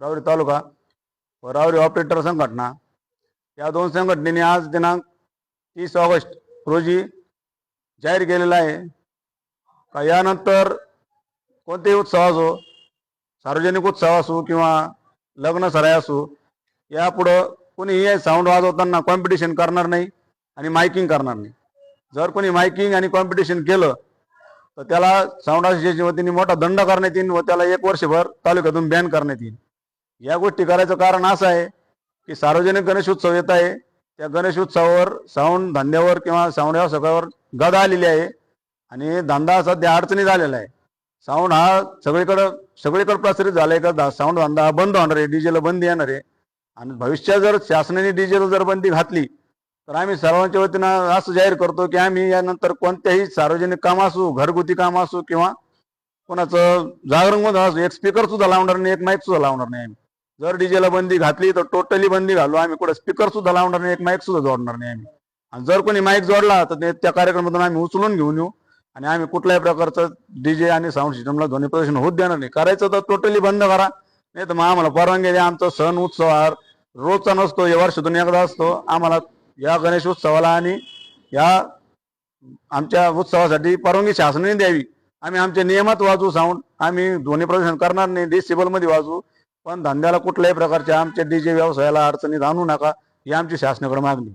रावरी तालुका व रावरी ऑपरेटर संघटना. या दोन संघटनेने आज दिनांक तीस ऑगस्ट रोजी जाहीर केलेला आहे. का यानंतर कोणतेही उत्सव असो सार्वजनिक उत्सव असो किंवा लग्न सराय असो यापुढं कोणीही साऊंड वाजवताना कॉम्पिटिशन करणार नाही आणि मायकिंग करणार नाही. जर कोणी मायकिंग आणि कॉम्पिटिशन केलं तर त्याला साऊंड असोसिएशनच्या वतीने मोठा दंड करण्यात येईल व त्याला एक वर्षभर तालुक्यातून बॅन करण्यात येईल या गोष्टी करायचं कारण असं आहे की सार्वजनिक गणेश उत्सव येत आहे. त्या गणेश उत्सवावर साऊंड धंद्यावर किंवा साऊंड सगळ्यावर गदा आलेली आहे आणि धंदा सध्या अडचणी झालेला आहे. साऊंड हा सगळीकडं सगळीकडे प्रसारित झालाय का? साऊंड धंदा हा बंद होणार आहे. डीजेला बंदी येणार आहे. आणि भविष्यात जर शासनाने डीजेला जर बंदी घातली तर आम्ही सर्वांच्या वतीनं असं जाहीर करतो की आम्ही यानंतर कोणत्याही सार्वजनिक काम असो घरगुती काम असो किंवा कोणाचं जागरण असो एक स्पीकर सुद्धा लावणार नाही एक माईक सुद्धा लावणार नाही आम्ही. जर डीजेला बंदी घातली तर टोटली बंदी घालू. आम्ही कुठे स्पीकर सुद्धा लावणार नाही एक माईक सुद्धा जोडणार नाही आम्ही. आणि जर कोणी माईक जोडला तर ते त्या कार्यक्रमातून आम्ही उचलून घेऊन येऊ. आणि आम्ही कुठल्याही प्रकारचं डीजे आणि साऊंड सिस्टमला ध्वनी प्रदर्शन होत देणार नाही. करायचं तर टोटली बंद करा. नाही तर मग आम्हाला परवानगी द्या. आमचा सण उत्सव हा रोजचा नसतो. या वर्षातून एकदा असतो. आम्हाला या गणेश उत्सवाला आणि या आमच्या उत्सवासाठी परवानगी शासनाने द्यावी. आम्ही आमच्या नियमात वाजवू साऊंड आम्ही ध्वनी प्रदर्शन करणार नाही. डिसेबल वाजू पण धंद्याला कुठल्याही प्रकारच्या आमच्या डी जे व्यवसायाला अडचणीत आणू नका ही आमची शासनाकडे मागणी